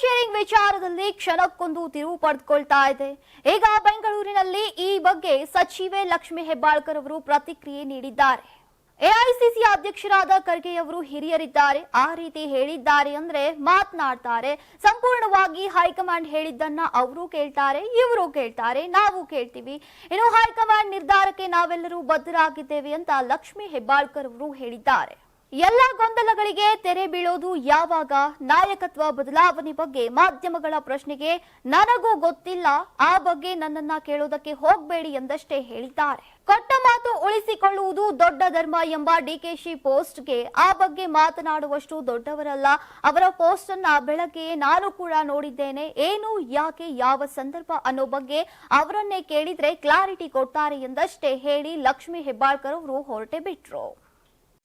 Sharing ವಿಚಾರದಲ್ಲಿ ಕ್ಷಣಕ್ಕೊಂದು ತಿರುವು ಪಡೆದುಕೊಳ್ತಾ ಇದೆ. ಈಗ ಬೆಂಗಳೂರಿನಲ್ಲಿ ಈ ಬಗ್ಗೆ ಸಚಿವೆ ಲಕ್ಷ್ಮಿ ಹೆಬ್ಬಾಳ್ಕರ್ ಅವರು ಪ್ರತಿಕ್ರಿಯೆ ನೀಡಿದ್ದಾರೆ. ಎಐಸಿಸಿ ಅಧ್ಯಕ್ಷರಾದ ಖರ್ಗೆ ಅವರು ಹಿರಿಯರಿದ್ದಾರೆ. ಆ ರೀತಿ ಹೇಳಿದ್ದಾರೆ ಅಂದ್ರೆ ಮಾತನಾಡ್ತಾರೆ. ಸಂಪೂರ್ಣವಾಗಿ ಹೈಕಮಾಂಡ್ ಹೇಳಿದ್ದನ್ನ ಅವರು ಕೇಳ್ತಾರೆ, ಇವರು ಕೇಳ್ತಾರೆ, ನಾವು ಕೇಳ್ತೀವಿ. ಇನ್ನು ಹೈಕಮಾಂಡ್ ನಿರ್ಧಾರಕ್ಕೆ ನಾವೆಲ್ಲರೂ ಬದ್ಧರಾಗಿದ್ದೇವೆ ಅಂತ ಲಕ್ಷ್ಮಿ ಹೆಬ್ಬಾಳ್ಕರ್ ಅವರು ಹೇಳಿದ್ದಾರೆ. ಎಲ್ಲ ಗೊಂದಲಗಳಿಗೆ ತೆರೆ ಬೀಳೋದು ಯಾವಾಗ? ನಾಯಕತ್ವ ಬದಲಾವಣೆ ಬಗ್ಗೆ ಮಾಧ್ಯಮಗಳ ಪ್ರಶ್ನೆಗೆ ನನಗೂ ಗೊತ್ತಿಲ್ಲ. ಆ ಬಗ್ಗೆ ನನ್ನನ್ನ ಕೇಳೋದಕ್ಕೆ ಹೋಗಬೇಡಿ ಎಂದಷ್ಟೇ ಹೇಳಿದ್ದಾರೆ. ಕೊಟ್ಟ ಮಾತು ಉಳಿಸಿಕೊಳ್ಳುವುದು ದೊಡ್ಡ ಧರ್ಮ ಎಂಬ ಡಿಕೆಶಿ ಪೋಸ್ಟ್ಗೆ ಆ ಬಗ್ಗೆ ಮಾತನಾಡುವಷ್ಟು ದೊಡ್ಡವರಲ್ಲ. ಅವರ ಪೋಸ್ಟ್ ಅನ್ನ ಬೆಳಗ್ಗೆ ನಾನು ಕೂಡ ನೋಡಿದ್ದೇನೆ. ಏನು, ಯಾಕೆ, ಯಾವ ಸಂದರ್ಭ ಅನ್ನೋ ಬಗ್ಗೆ ಅವರನ್ನೇ ಕೇಳಿದ್ರೆ ಕ್ಲಾರಿಟಿ ಕೊಡ್ತಾರೆ ಎಂದಷ್ಟೇ ಹೇಳಿ ಲಕ್ಷ್ಮಿ ಹೆಬ್ಬಾಳ್ಕರ್ ಅವರು ಹೊರಟೆ ಬಿಟ್ರು.